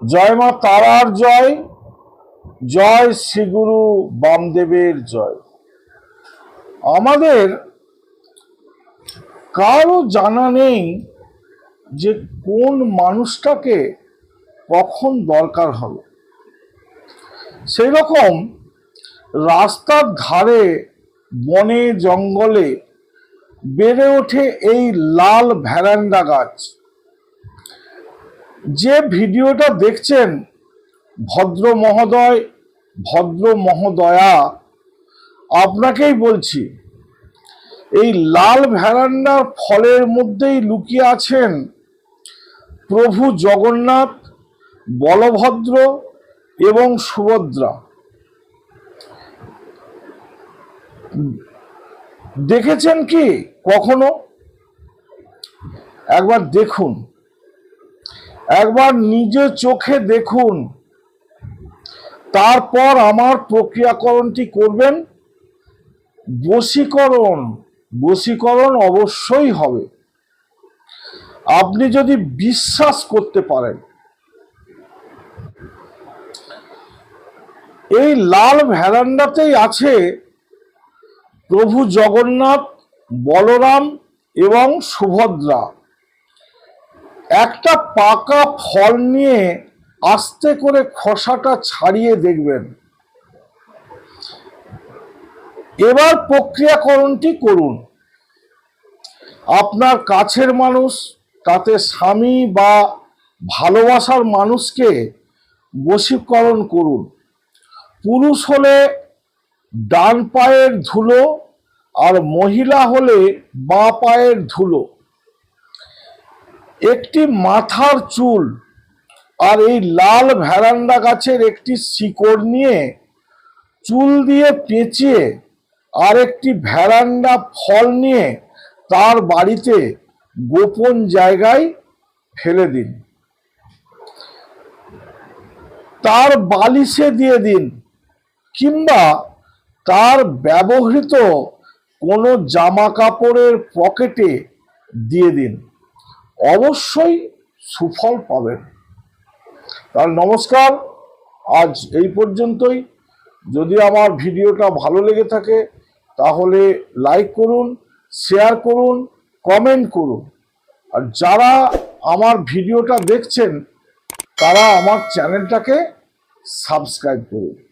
জয় মা তারার জয় জয় শ্রীগুরু বামদেবের জয়। আমাদের কারও জানা নেই যে কোন মানুষটাকে কখন দরকার হবে সেই রকম রাস্তার ধারে, বনে, জঙ্গলে বেড়ে ওঠে এই লাল ভ্যারান্ডা গাছ। যে ভিডিওটা দেখছেন, ভদ্র মহোদয়, ভদ্র মহোদয়া, আপনাকেই বলছি, এই লাল ভ্যারান্ডার ফলের মধ্যেই লুকিয়ে আছেন প্রভু জগন্নাথ, বলভদ্র এবং সুভদ্রা। দেখেছেন কি কখনো? একবার দেখুন। একবার নিজে চোখে দেখুন। তারপর আমার প্রক্রিয়াকরণটি করবেন। বশীকরণ বশীকরণ অবশ্যই হবে। আপনি যদি বিশ্বাস করতে পারেন, এই লাল ভ্যারান্ডাতেই আছে প্রভু জগন্নাথ, বলরাম এবং সুভদ্রা। একটা পাকা ফল নিয়ে আস্তে করে খসাটা ছাড়িয়ে দেখবেন। এবার প্রক্রিয়াকরণটি করুন। আপনার কাছের মানুষ, তাতে স্বামী বা ভালোবাসার মানুষকে বশীকরণ করুন। পুরুষ হলে ডান পায়ের ধুলো আর মহিলা হলে বাঁ পায়ের ধুলো। একটি মাথার চুল আর এই লাল ভ্যারান্ডা গাছের একটি শিকড় নিয়ে চুল দিয়ে পেঁচিয়ে আর একটি ভ্যারান্ডা ফল নিয়ে তার বাড়িতে গোপন জায়গায় ফেলে দিন। তার বালিশে দিয়ে দিন কিংবা তার ব্যবহৃত কোনো জামা কাপড়ের পকেটে দিয়ে দিন। অবশ্যই সুফল পাবেন। তার নমস্কার, আজ এই পর্যন্তই। যদি আমার ভিডিওটা ভালো লেগে থাকে, তাহলে লাইক করুন, শেয়ার করুন, কমেন্ট করুন। আর যারা আমার ভিডিওটা দেখছেন, তারা আমার চ্যানেলটাকে সাবস্ক্রাইব করুন।